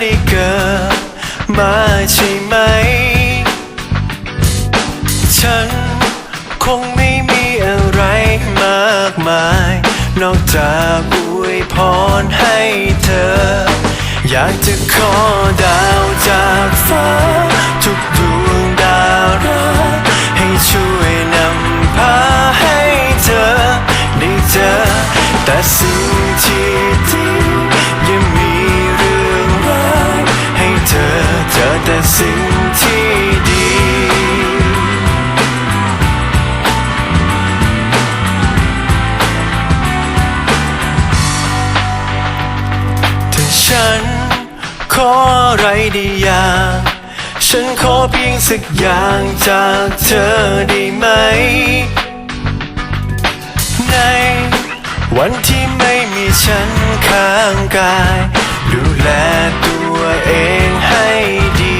ได้เกิดมาใช่ไหม ฉันคงไม่มีอะไรมากมาย นอกจากอวยพรให้เธอ อยากจะขอดาวจากฟ้าทุกดว ไรด้อย่าง ฉันขอเพียงสักอย่างจากเธอได้ไหม ในวันที่ไม่มีฉันข้างกาย ดูแลตัวเองให้ดี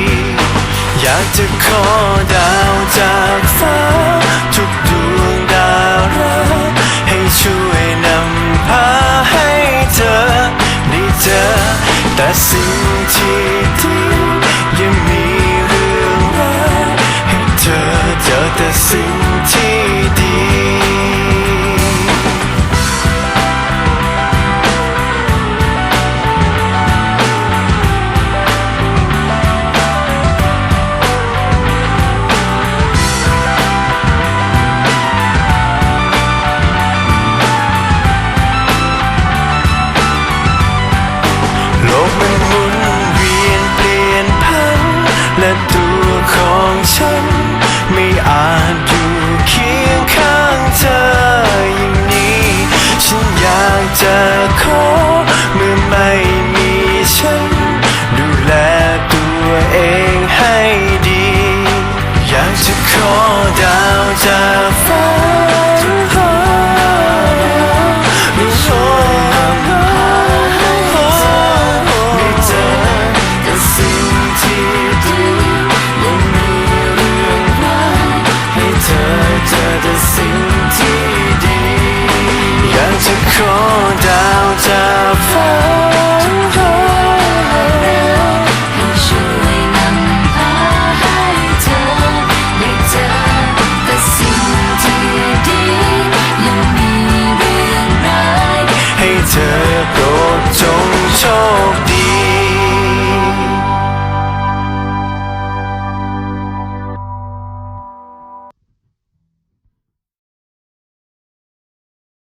อยากจะขอดาวจากฟ้า ทุกดวงดาวรักให้ช่วยนำพาให้เธอได้เจอแต่สิ่งที่ ฉัน ไม่อาจอยู่เคียงข้างเธออย่างนี้ ฉันอยากจะขอเมื่อไม่มีฉัน ดูแลตัวเองให้ดี อยากจะขอดาวจาก โชว์ได้